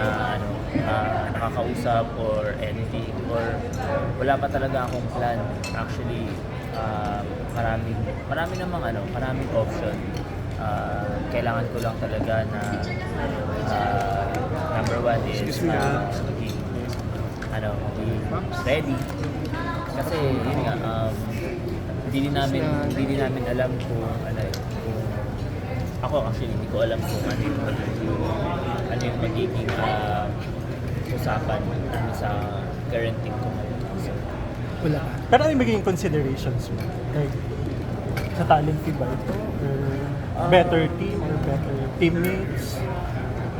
na ano, ah, nakakausap or anything or wala pa talaga akong plan. Actually, ah, maraming marami namang ano, maraming option. Ah, kailangan ko lang talaga na ah, number one is ah. maging ano, maging ready. Kasi yun nga, um, hindi din namin hindi din namin alam kung ano ako actually hindi ko alam kung ano yung ano yung magiging ah, usapan ano sa team ko ngayon. So, Wala pa. Pero ano yung magiging considerations mo? Like, sa talent fee ba ito? Or Ah. better team or better teammates?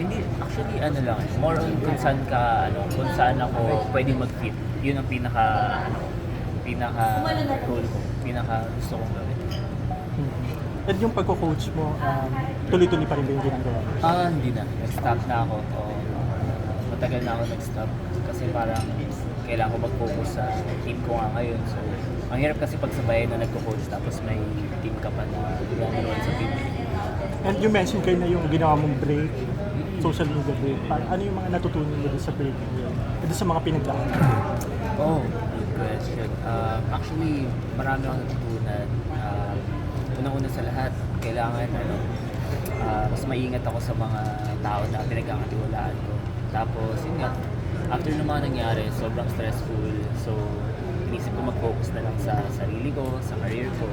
hindi actually ano lang more on kung saan ka ano kung saan ako pwedeng mag-fit. Yun ang pinaka ano pinaka goal ko, pinaka gusto kong gawin. Mhm. And yung pagko-coach mo, um, tuloy-tuloy pa rin ba yung ginagawa? Ah, hindi na. Nag-stop na ako. O, matagal na ako nag-stop. Kasi parang kailangan ko mag-focus sa team ko nga ngayon. So, ang hirap kasi pagsabayan na nagko-coach tapos may team ka pa na ginagawa sa team. And you mentioned kayo na yung ginawa mong break, social media break. Par- ano yung mga natutunan mo doon sa break yun? Doon sa mga pinagdaan? Oh, good question. Um, actually, marami akong natutunan. Um, unang-una sa lahat, kailangan ano, ah, mas maingat ako sa mga tao na pinagkakatiwalaan ko. Tapos, yun nga, after ng mga nangyari, sobrang stressful. So, inisip ko mag-focus na lang sa sarili ko, sa career ko.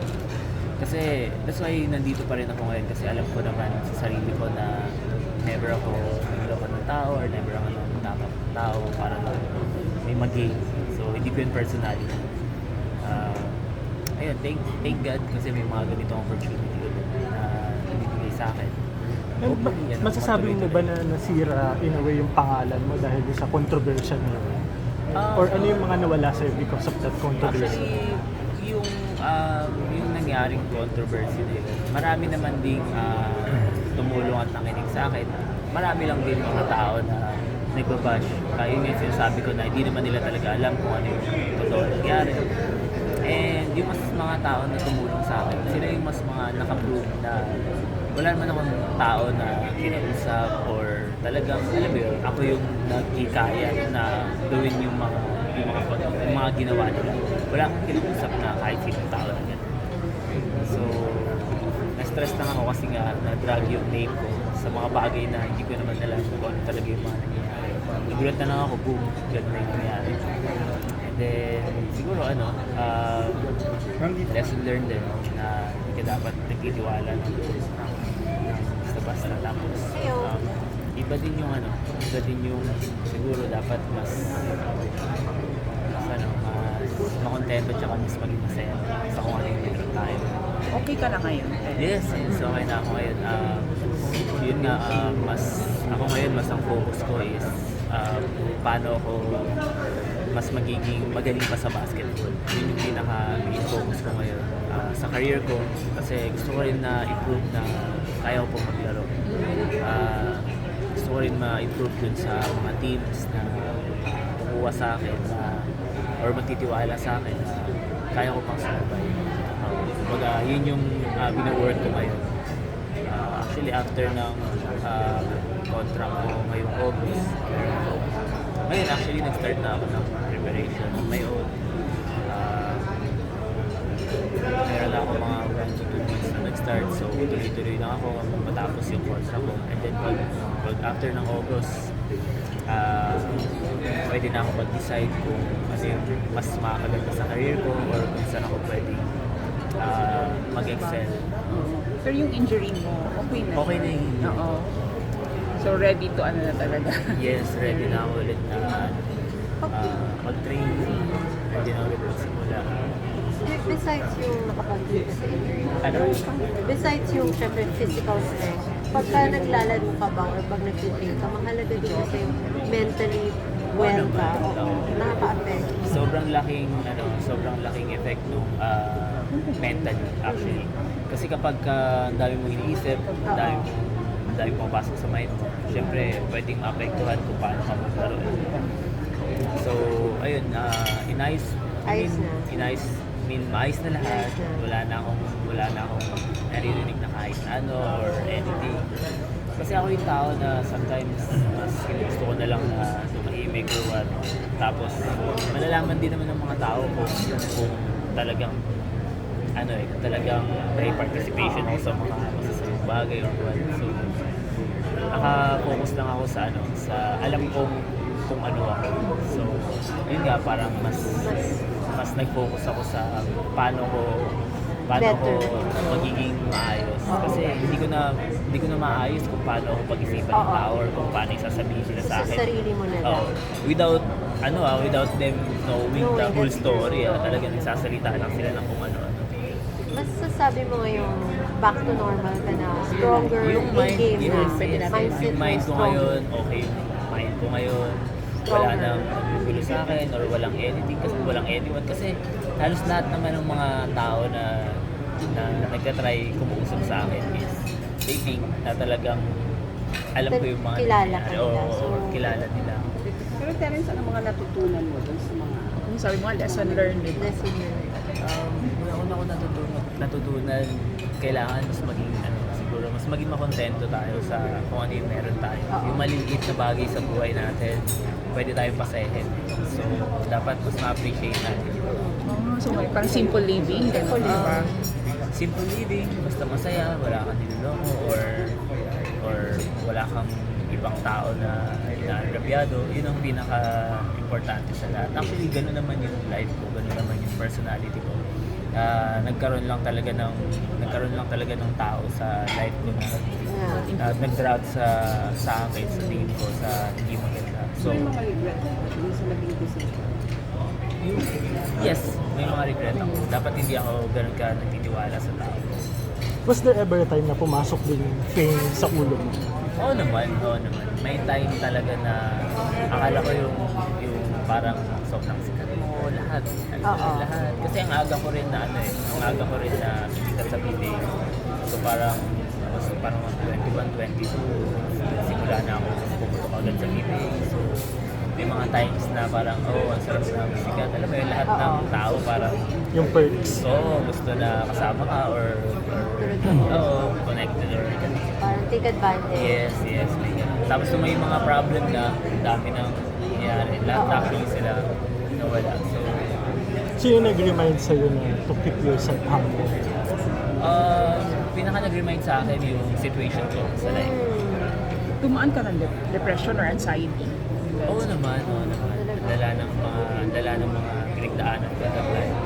Kasi, that's why nandito pa rin ako ngayon. Kasi alam ko naman sa sarili ko na never ako niloko ng tao or never ako ng tao para lang may mag-gain. So, hindi ko yun personally. Uh, ayun, thank, thank God kasi may mga ganitong opportunity ulit na ibibigay sa akin. And Hopefully, ano, masasabi mo ba na nasira in a way yung pangalan mo dahil sa controversial na yun? Ah, Or ano yung mga nawala sa'yo because of that controversy? Actually, yung, um, yung nangyaring controversy na yun, marami naman ding ah, tumulong at nakinig sa akin. Marami lang din mga tao na nagbabash. Kaya yun yung sinasabi ko na hindi naman nila talaga alam kung ano yung totoo nangyari. And yung mas mga tao na tumulong sa akin, sila yung mas mga nakaprove na wala naman akong tao na kinausap or talagang, alam mo yun, ako yung nagkikaya na gawin yung mga yung mga, yung mga ginawa nila. Wala akong kinausap na kahit sinong tao na ganun. So, na-stress lang ako kasi nga na-drag yung name ko sa mga bagay na hindi ko naman alam kung ano talaga yung mga nangyayari. Nagulat na lang ako, boom, ganun na yung nangyari. Then, siguro ano, um, lesson learned din na hindi ka dapat nagtitiwala ng basta-basta. Tapos, um, iba din yung ano, iba din yung siguro dapat mas mas ano, mas makontento tsaka mas maging masaya sa kung ano yung meron tayo. Okay ka na ngayon. Yes, yes. Okay na ako ngayon. Ah, yun nga, ah, mas, ako ngayon, mas ang focus ko is ah, paano ako mas magiging magaling pa sa basketball. Yun yung pinaka main focus ko ngayon. Ah, sa career ko, kasi gusto ko rin na improve na kaya ko po maglaro. Ah, gusto ko rin ma-improve dun sa mga teams na kukuha sa akin na or magtitiwala sa akin na kaya ko pang sumabay. Uh, kumbaga, yun yung uh, bina-work ko ngayon. Ah, actually, after ng uh, contract ko ngayong August, ngayon actually nag-start na ako ng preparation on my own. Ah, meron ako mga 1 to 2 months na nag-start. So, tuloy-tuloy lang ako matapos yung contract ko. And then, pag, pag after ng August, ah pwede na ako mag-decide kung ano yung mas makakaganda sa career ko or kung saan ako pwede ah, mag-excel. Pero yung injury mo, okay na. Okay na yun. Oo. So ready to ano na talaga. Yes, ready na ako ulit na ah, mag-train. Ready na ulit magsimula. Besides yung nakapag-dito sa injury, Ano? besides yung syempre physical strength, pagka naglalaro ka ba or pag nag-train ka, mahalaga din kasi yung mentally well ka, oo, nakaka-affect. sobrang laking ano, sobrang laking effect nung ah, mentally actually. Kasi kapag ka ang dami mong iniisip, ang dami mong ang dami mong pasok sa mind mo, syempre pwedeng maapektuhan kung paano ka maglaro. So, ayun, uh, inayos, Ayos na. inayos, I mean, maayos na lahat. Ayos na. Wala na akong, wala na akong naririnig na kahit ano or anything. Kasi ako yung tao na sometimes mas gusto ko na na lang na tumahimik or what. Tapos, malalaman din naman ng mga tao kung, kung talagang ano eh, kung talagang may participation ako sa mga masasayang bagay or what. So, naka-focus lang ako sa ano, sa alam kong kung ano ako. So, yun nga, parang mas mas nag-focus ako sa paano ko paano ko magiging maayos. Kasi hindi ko na hindi ko na maayos kung paano ako pag-isipan ng Oo. tao or kung paano yung sasabihin sila sa Sa akin. sarili mo na lang. Oo. without ano ah, without them knowing the Knowing whole that- story ah, talagang nagsasalita lang sila ng kung ano-ano. Mas sasabi mo ngayon, back to normal ka na, stronger Yung mind, in-game yes, na, mindset Yung mo mind ko stronger. ngayon, okay yung mind ko ngayon. Wala nang gulo sa akin or walang anything kasi walang anyone kasi halos lahat naman ng mga tao na na nagka-try kumuusap sa akin is they think na talagang alam ko yung mga Kilala nila, Oo, so- kilala nila. Pero Terence, ano mga natutunan mo dun sa mga, yung sabi mo, lesson learned. Lesson learned. Um, una ko natutunan, natutunan, kailangan mas maging, ano, mas maging makontento tayo sa kung ano yung meron tayo. Yung maliit na bagay sa buhay natin, pwede tayong pasahin. So, dapat mas ma-appreciate natin. Oh, so may parang simple living, Simple living. Simple living, basta masaya, wala kang niloloko or or wala kang ibang tao na inaarabyado, yun ang pinaka-importante sa lahat. Actually, gano'n naman yung life ko, gano'n naman yung personality ko. Ah, nagkaroon lang talaga ng nagkaroon lang talaga ng tao sa life ko na Yeah. uh, nag-drought sa sa akin, sa tingin ko, sa hindi maganda. So, may mga regret dun sa naging decision. yes, may mga regret ako. Dapat hindi ako ganun ka nagtitiwala sa tao. Was there ever a time na pumasok din yung fame sa ulo mo? Oo naman, oo naman. May time talaga na akala ko yung yung parang sobrang sikat mo, lahat. Oo. Lahat. Kasi ang aga ko rin na ano eh, ang aga ko rin na sumikat sa PBA. So parang, tapos parang 21, 22, simula na ako pumutok agad sa PBA. So may mga times na parang, oh, ang sarap na musikat. Alam mo yun, lahat ng Oo. tao parang, Yung perks? so gusto na kasama ka or, or oo, connected or ganun. Parang take advantage. Yes, yes. may ganun. Tapos kung may mga problem na, ang dami nang nangyayari. Lahat Oo. actually sila nawala. So, Sino nag-remind sa'yo na to keep yourself humble? uh, pinaka nag-remind sa akin yung situation ko sa life. Hmm. Tumaan ka ng de- depression or anxiety. Oo naman, oo naman. Dala ng mga, dala ng mga pinagdaanan ko sa life.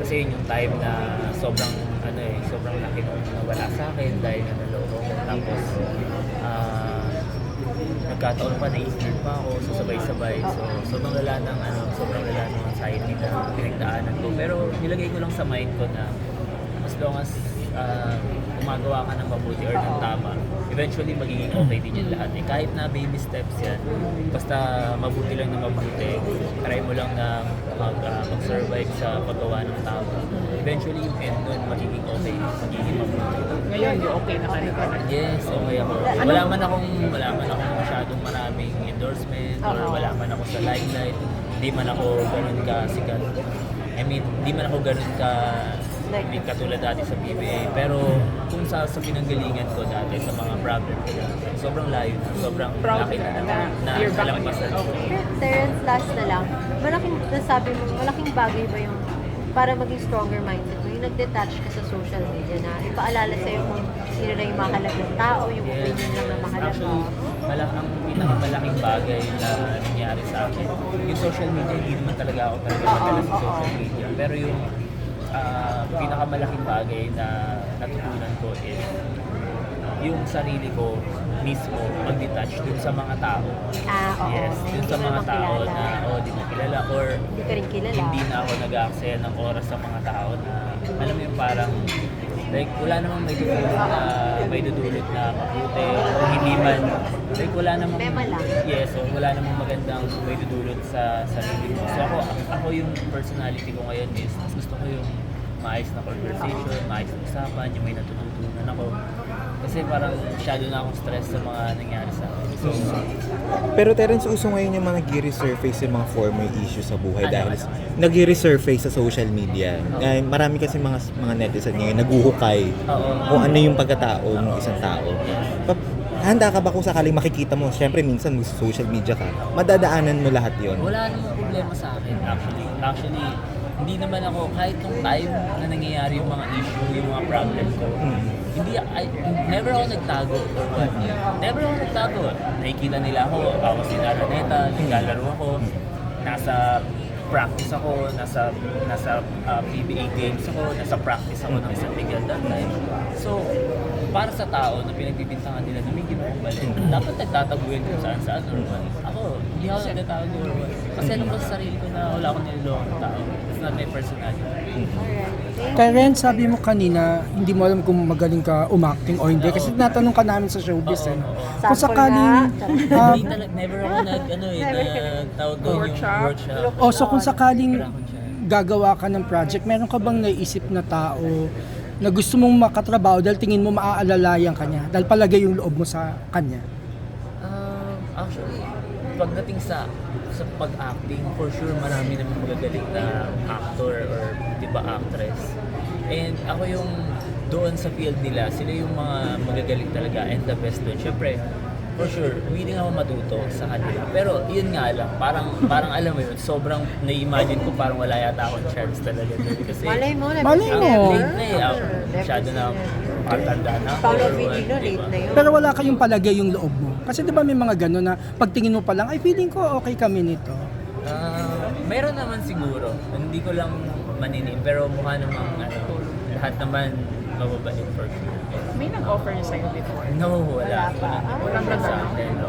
Kasi yun yung time na sobrang, ano eh, sobrang laki nung nawala sa akin dahil na naloko ko. Tapos, nagkataon pa na injured pa ako, so sabay-sabay. So, sobrang lala ng, ano, sobrang lala ng anxiety na pinagdaanan ko. Pero nilagay ko lang sa mind ko na as long as ah, gumagawa ka ng mabuti or ng tama, eventually magiging okay din yung lahat. Eh. Kahit na baby steps yan, basta mabuti lang na mabuti, try mo lang na mag, ah, mag-survive sa paggawa ng tama. Eventually yung end nun, magiging okay, magiging mabuti. Ngayon, you okay na ka na. Yes, okay ako. Ano? Wala man akong, wala man akong masyadong maraming endorsement or Oo. wala man ako sa limelight. Hindi man ako ganun ka sikat. I mean, hindi man ako ganun ka Like- hindi katulad dati sa PBA. Pero kung sa, sa pinanggalingan ko dati, sa mga problem ko dati, sobrang layo na, sobrang Proud laki na, ka na, na na you're back. Pero Terence, last na lang, malaking, nasabi mo, malaking bagay ba yung para maging stronger mindset mo, yung nag-detach ka sa social media na ipaalala sa'yo kung sino na yung mahalagang tao, yung Yes. opinion lang na mahalaga. Actually, malak ang pinakamalaking bagay na nangyari sa akin. Yung social media, hindi naman talaga ako talaga Oo, madala sa oo. social media. Pero yung ah, pinakamalaking bagay na natutunan ko is yung sarili ko mismo mag-detach dun sa mga tao. Ah, oo. Yes, dun Hindi sa mga tao na oh, di mo kilala or Hindi ka rin kilala. hindi na ako nag-aaksaya ng oras sa mga tao na alam mo yung parang like wala namang may dudulot na may dudulot na mabuti o hindi man. Like wala namang lang. yes so wala namang magandang may dudulot sa sarili mo. So ako ako yung personality ko ngayon is mas gusto ko yung maayos na conversation maayos na usapan yung may natututunan ako. Kasi parang masyado na akong stress sa mga nangyari sa akin Pero Terence, uso ngayon yung mga nag-resurface yung mga former issues sa buhay Ano, dahil nag-resurface sa social media. Eh, marami kasi mga mga netizen ngayon naguhukay kung ano yung pagkatao ng isang tao. Pa- handa ka ba kung sakaling makikita mo? Siyempre, minsan may social media ka. Madadaanan mo lahat yon. Wala namang problema sa akin actually. Actually, hindi naman ako, kahit nung time na nangyayari yung mga issue, yung mga problem ko, hindi, I, never ako nagtago. Never ako nagtago. Nakikita nila ako, ako si Naraneta, naglalaro ako, nasa practice ako, nasa nasa uh, PBA games ako, nasa practice ako ng San Miguel that time. So, para sa tao na pinagbibintangan nila na may ginawang mali, dapat nagtataguin kung saan saan or what. Ako, hindi ako nagtatago or what. Kasi alam ko sa sarili ko na wala akong niloloko ng tao. It's not my personality. Kaya Ren, sabi mo kanina, hindi mo alam kung magaling ka umacting o hindi. Kasi natanong ka namin sa showbiz eh. Kung sakaling, ah, Hindi talaga, never ako nag, ano eh, Never ka nagtawag doon yung Workshop? workshop. oh, so kung sakaling gagawa ka ng project, meron ka bang naisip na tao na gusto mong makatrabaho dahil tingin mo maaalalayan ka niya? Dahil palagay yung loob mo sa kanya? Um, actually, pagdating sa sa pag-acting, for sure marami namang magagaling na actor or di ba actress. And ako yung doon sa field nila, sila yung mga magagaling talaga and the best doon. Siyempre, for sure, willing ako matuto sa kanila. Pero yun nga lang, parang parang alam mo yun, sobrang na-imagine ko parang wala yata akong chance talaga doon. Kasi Malay mo, Malay mo. late na eh. Masyado na what, Vigino, di late na yun. Pero wala kayong palagay yung loob mo. Kasi di ba may mga gano'n na pagtingin mo pa lang, ay feeling ko okay kami nito. Ah, meron naman siguro. Hindi ko lang maninim. Pero mukha namang ano, lahat naman mababait for sure. May nag-offer niya sa'yo before. No, wala. Wala pa. Walang Walang offer sa akin. no.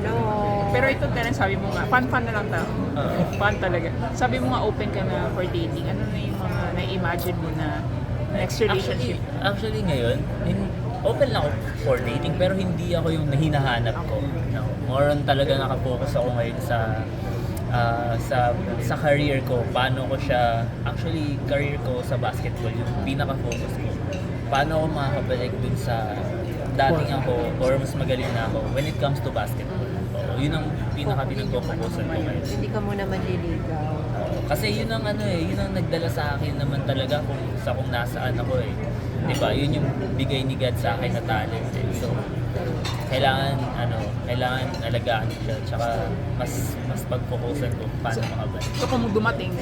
Know. Pero ito Terence, sabi mo nga, fan-fan na lang tao. Oo. Fan talaga. Sabi mo nga open ka na for dating. Ano na yung mga na-imagine mo na next relationship? Actually, actually ngayon, in, open lang ako for dating pero hindi ako yung hinahanap ko. No. More on talaga nakafocus ako ngayon sa ah, sa sa career ko. Paano ko siya, actually career ko sa basketball yung pinaka-focus ko. Paano ako makakabalik dun sa dating ako or mas magaling na ako when it comes to basketball. Oo, yun ang pinaka-pinag-focusan ko ngayon. Hindi ka muna manliligaw. Kasi yun ang ano eh, yun ang nagdala sa akin naman talaga kung sa kung nasaan ako eh. 'Di ba? Yun yung bigay ni God sa akin na talent eh. So kailangan ano, kailangan alagaan siya tsaka mas mas pagfocusan ko paano makabalik. So kung dumating,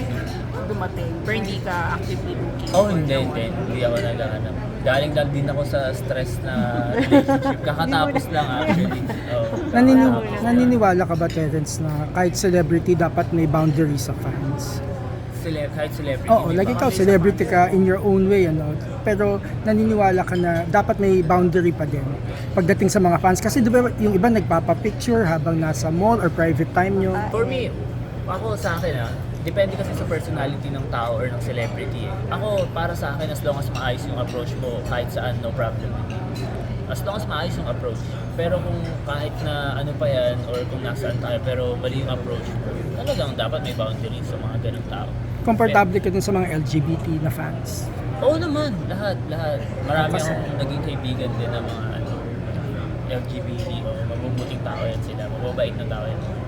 dumating, pero hindi ka actively looking Oh, hindi, hindi. Hindi ako naghahanap. Galing lang din ako sa stress na relationship. Kakatapos lang actually. Oh, Nanini- kakatapos lang. naniniwala ka ba, Terence, na kahit celebrity dapat may boundary sa fans? Cele- kahit celebrity. Oo, di like ikaw, celebrity ka in your own way, ano. Pero naniniwala ka na dapat may boundary pa din pagdating sa mga fans. Kasi di ba yung iba nagpapapicture habang nasa mall or private time nyo. For me, ako sa akin ah, depende kasi sa personality ng tao or ng celebrity eh. Ako, para sa akin, as long as maayos yung approach mo, kahit saan, no problem with me. As long as maayos yung approach. Pero kung kahit na ano pa yan, or kung nasaan tayo, pero mali yung approach mo, talagang dapat may boundaries sa mga ganung tao. Komportable ka din sa mga LGBT na fans. Oo naman, lahat, lahat. Marami akong naging kaibigan din ng mga ano, LGBT o mabubuting tao yan sila, mababait na tao yan.